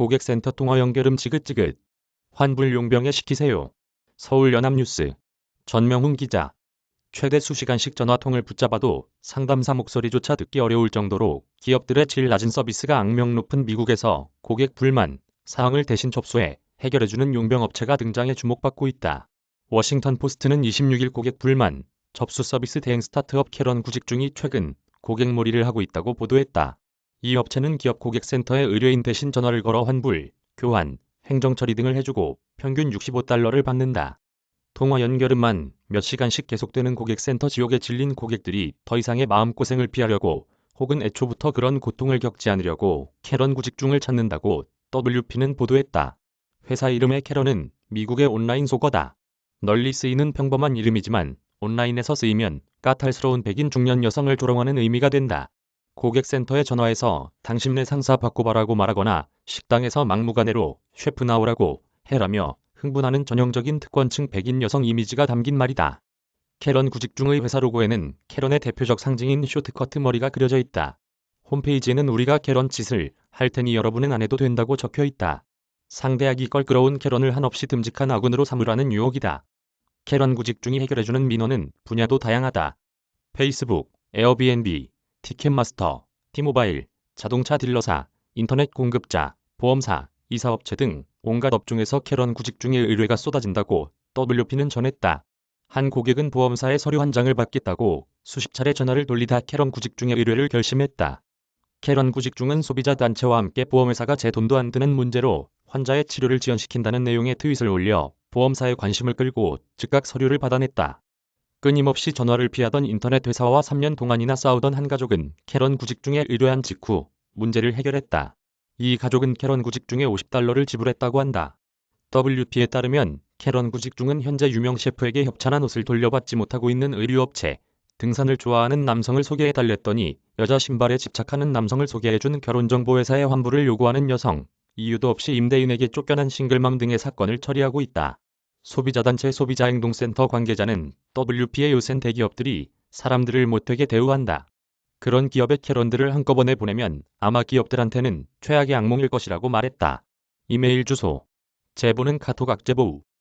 고객센터 통화 연결음 지긋지긋. 환불 용병에 시키세요. 서울 연합뉴스. 전명훈 기자. 최대 수시간씩 전화통을 붙잡아도 상담사 목소리조차 듣기 어려울 정도로 기업들의 질 낮은 서비스가 악명 높은 미국에서 고객 불만 사항을 대신 접수해 해결해주는 용병업체가 등장해 주목받고 있다. 워싱턴 포스트는 26일 고객 불만 접수 서비스 대행 스타트업 캐런 구직 중이 최근 고객 몰이를 하고 있다고 보도했다. 이 업체는 기업 고객센터에 의뢰인 대신 전화를 걸어 환불, 교환, 행정 처리 등을 해주고 평균 65달러를 받는다. 통화 연결음만 몇 시간씩 계속되는 고객센터 지옥에 질린 고객들이 더 이상의 마음고생을 피하려고 혹은 애초부터 그런 고통을 겪지 않으려고 캐런 구직중을 찾는다고 WP는 보도했다. 회사 이름의 캐런은 미국의 온라인 속어다. 널리 쓰이는 평범한 이름이지만 온라인에서 쓰이면 까탈스러운 백인 중년 여성을 조롱하는 의미가 된다. 고객센터에 전화해서 당신네 상사 바꿔봐라고 말하거나 식당에서 막무가내로 셰프 나오라고 해라며 흥분하는 전형적인 특권층 백인 여성 이미지가 담긴 말이다. 캐런 구직중의 회사 로고에는 캐런의 대표적 상징인 쇼트커트 머리가 그려져 있다. 홈페이지에는 우리가 캐런 짓을 할 테니 여러분은 안 해도 된다고 적혀 있다. 상대하기 껄끄러운 캐런을 한없이 듬직한 아군으로 삼으라는 유혹이다. 캐런 구직중이 해결해주는 민원은 분야도 다양하다. 페이스북, 에어비앤비, 티켓마스터, 티모바일, 자동차 딜러사, 인터넷 공급자, 보험사, 이사업체 등 온갖 업종에서 캐런 구직 중의 의뢰가 쏟아진다고 WP는 전했다. 한 고객은 보험사의 서류 한 장을 받겠다고 수십 차례 전화를 돌리다 캐런 구직 중의 의뢰를 결심했다. 캐런 구직 중은 소비자 단체와 함께 보험회사가 제 돈도 안 드는 문제로 환자의 치료를 지연시킨다는 내용의 트윗을 올려 보험사의 관심을 끌고 즉각 서류를 받아냈다. 끊임없이 전화를 피하던 인터넷 회사와 3년 동안이나 싸우던 한 가족은 캐런 구직 중에 의뢰한 직후 문제를 해결했다. 이 가족은 캐런 구직 중에 50달러를 지불했다고 한다. WP에 따르면 캐런 구직 중은 현재 유명 셰프에게 협찬한 옷을 돌려받지 못하고 있는 의류업체, 등산을 좋아하는 남성을 소개해 달랬더니 여자 신발에 집착하는 남성을 소개해준 결혼정보회사의 환불을 요구하는 여성, 이유도 없이 임대인에게 쫓겨난 싱글맘 등의 사건을 처리하고 있다. 소비자단체 소비자행동센터 관계자는 WP의 요샌 대기업들이 사람들을 못되게 대우한다. 그런 기업의 캐런들을 한꺼번에 보내면 아마 기업들한테는 최악의 악몽일 것이라고 말했다. 이메일 주소. 제보는 카톡 악제보우.